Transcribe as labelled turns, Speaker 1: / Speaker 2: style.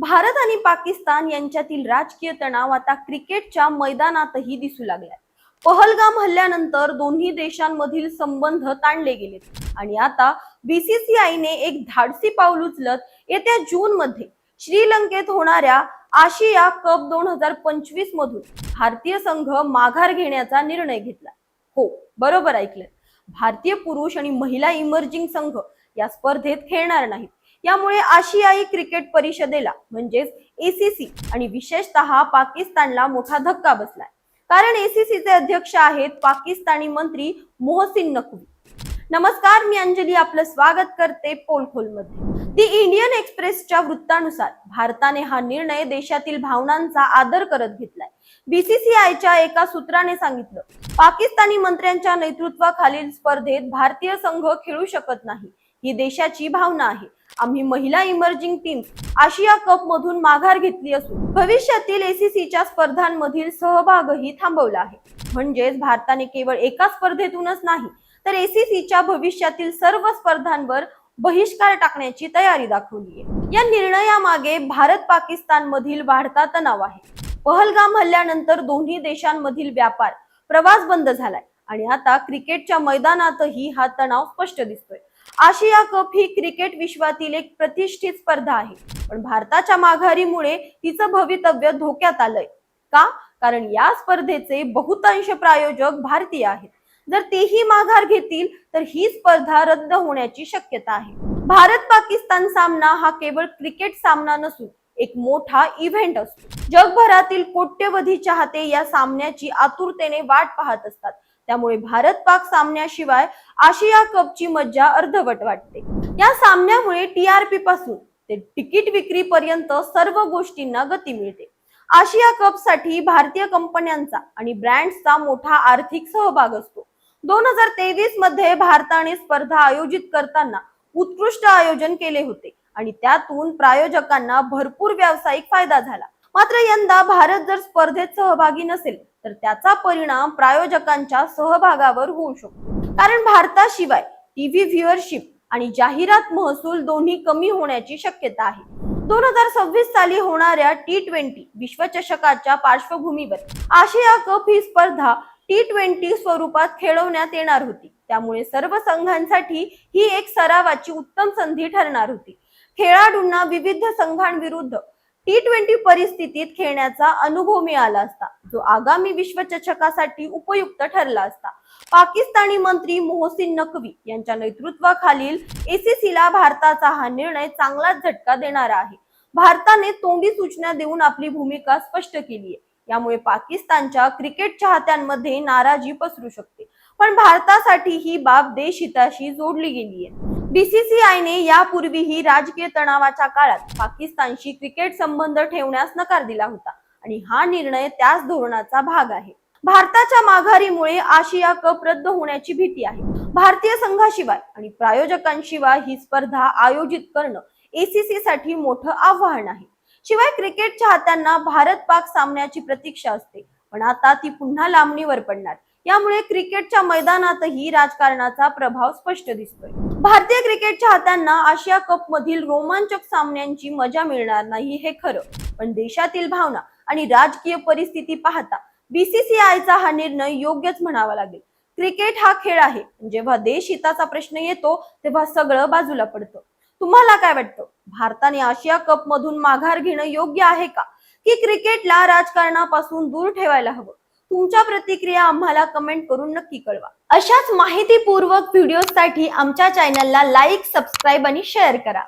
Speaker 1: भारत आणि पाकिस्तान यांच्यातील राजकीय तणाव आता क्रिकेटच्या मैदानातही दिसू लागलाय. पहलगाम हल्ल्यानंतर दोन्ही देशांमधील संबंध ताणले गेले. आणि आता बीसीसीआयने एक धाडसी पाऊल उचलत येत्या जून मध्ये श्रीलंकेत होणाऱ्या आशिया कप दोन हजार पंचवीस मधून भारतीय संघ माघार घेण्याचा निर्णय घेतला. हो बरोबर ऐकलं भारतीय पुरुष आणि महिला इमर्जिंग संघ या स्पर्धेत खेळणार नाहीत. यामुळे आशियाई क्रिकेट परिषदेला म्हणजेच एसीसी आणि विशेषतः पाकिस्तानला मोठा धक्का बसलाय. कारण एसीसीचे अध्यक्ष आहेत पाकिस्तानी मंत्री मोहसिन नकवी. नमस्कार मी अंजली आपलं स्वागत करते पोलखोलमध्ये दी इंडियन एक्सप्रेसच्या वृत्तानुसार भारताने हा निर्णय देशातील भावनांचा आदर करत घेतलाय. बीसीसीआयच्या एका सूत्राने सांगितलं पाकिस्तानी मंत्र्यांच्या नेतृत्वाखालील स्पर्धेत भारतीय संघ खेळू शकत नाही. ही देशाची भावना आहे. आम्ही महिला इमर्जिंग टीम आशिया कप मधून माघार घेतली असून भविष्यातील एसीसीच्या स्पर्धांमधील सहभागही थांबवला आहे. म्हणजेच भारताने केवळ एका स्पर्धेतूनच नाही तर एसीसीच्या भविष्यातील सर्व स्पर्धांवर बहिष्कार टाकण्याची तयारी दाखवली आहे. या निर्णयामागे भारत पाकिस्तान मधील वाढता तणाव आहे. पहलगाम हल्ल्यानंतर दोन्ही देशांमधील व्यापार प्रवास बंद झालाय आणि आता क्रिकेटच्या मैदानातही हा तणाव स्पष्ट दिसतोय. आशिया कप ही क्रिकेट विश्वातील एक प्रतिष्ठित स्पर्धा आहे. पण भारताच्या माघारीमुळे तिचं भवितव्य धोक्यात आलंय. का? कारण या स्पर्धेचे बहुतांश प्रायोजक भारतीय आहेत. जर तेही माघार घेतील तर ही स्पर्धा रद्द होण्याची शक्यता आहे. भारत पाकिस्तान सामना हा केवळ क्रिकेट सामना नसून एक मोठा इव्हेंट असतो. जगभरातील कोट्यवधी चाहते या सामन्याची आतुरतेने वाट पाहत असतात. त्यामुळे भारत पाक सामन्याशिवाय आशिया कपची मज्जा अर्धवट वाटते. या सामन्यामुळे टीआरपी पासून ते तिकीट विक्री पर्यंत सर्व गोष्टींना गती मिळते. आशिया कपसाठी भारतीय कंपन्यांचा आणि ब्रँड्सचा मोठा आर्थिक सहभाग असतो. दोन हजार तेवीसमध्ये भारताने स्पर्धा आयोजित करताना उत्कृष्ट आयोजन केले होते. आणि त्यातून प्रायोजकांना भरपूर व्यावसायिक फायदा झाला. मात्र यंदा भारत जर स्पर्धेत सहभागी नसेल तर त्याचा परिणाम प्रायोजकांच्या सहभागावर होऊ शकतो. कारण भारताशिवाय टीव्ही व्ह्युअरशिप आणि जाहिरात महसूल दोन्ही कमी होण्याची शक्यता आहे. दोन हजार सव्वीस साली होणाऱ्या टी ट्वेंटी विश्वचषकाच्या पार्श्वभूमीवर आशिया कप ही स्पर्धा टी ट्वेंटी स्वरूपात खेळवण्यात येणार होती. त्यामुळे सर्व संघांसाठी ही एक सरावाची उत्तम संधी ठरणार होती. खेळाडूंना विविध संघांविरुद्ध टी ट्वेंटी परिस्थितीत खेळण्याचा अनुभव मिळाला असता. जो आगामी विश्वचषकासाठी उपयुक्त ठरला असता. पाकिस्तानी मंत्री मोहसिन नकवी यांच्या नेतृत्वाखालील एसीसीला भारताचा हा निर्णय चांगलाच झटका देणारा आहे. भारताने तोंडी सूचना देऊन आपली भूमिका स्पष्ट केली आहे यामुळे पाकिस्तानच्या क्रिकेट चाहत्यांमध्ये नाराजी पसरू शकते. पण भारतासाठी ही बाब देशहिताशी जोडली गेली आहे बीसीसीआयने यापूर्वीही राजकीय तणावाच्या काळात पाकिस्तानशी क्रिकेट संबंध ठेवण्यास नकार दिला होता. आणि हा निर्णय त्याच धोरणाचा भाग आहे. भारताच्या माघारीमुळे आशिया कप रद्द होण्याची भीती आहे. भारतीय संघाशिवाय आणि प्रायोजकांशिवाय ही स्पर्धा आयोजित करणं एसीसी साठी मोठं आव्हान आहे. शिवाय क्रिकेट चाहत्यांना भारत पाक सामन्याची प्रतीक्षा असते. पण आता ती पुन्हा लांबणीवर पडणार. यामुळे क्रिकेटच्या मैदानातही राजकारणाचा प्रभाव स्पष्ट दिसतोय. भारतीय क्रिकेट चाहत्यांना आशिया कप मधील रोमांचक सामन्यांची मजा मिळणार नाही हे खरं. पण देशातील भावना आणि राजकीय परिस्थिती पाहता बीसीसीआयचा हा निर्णय योग्यच म्हणावा लागेल. क्रिकेट हा खेळ आहे. जेव्हा देश हिताचा प्रश्न येतो तेव्हा सगळं बाजूला पडतं. तुम्हाला काय वाटतं? भारताने आशिया कप मधून माघार घेणं योग्य आहे का? की क्रिकेटला राजकारणापासून दूर ठेवायला हवं? तुमच्या प्रतिक्रिया आम्हाला कमेंट करून नक्की कळवा. अशाच माहितीपूर्वक व्हिडिओसाठी आमच्या चॅनलला लाईक सबस्क्राईब आणि शेअर करा.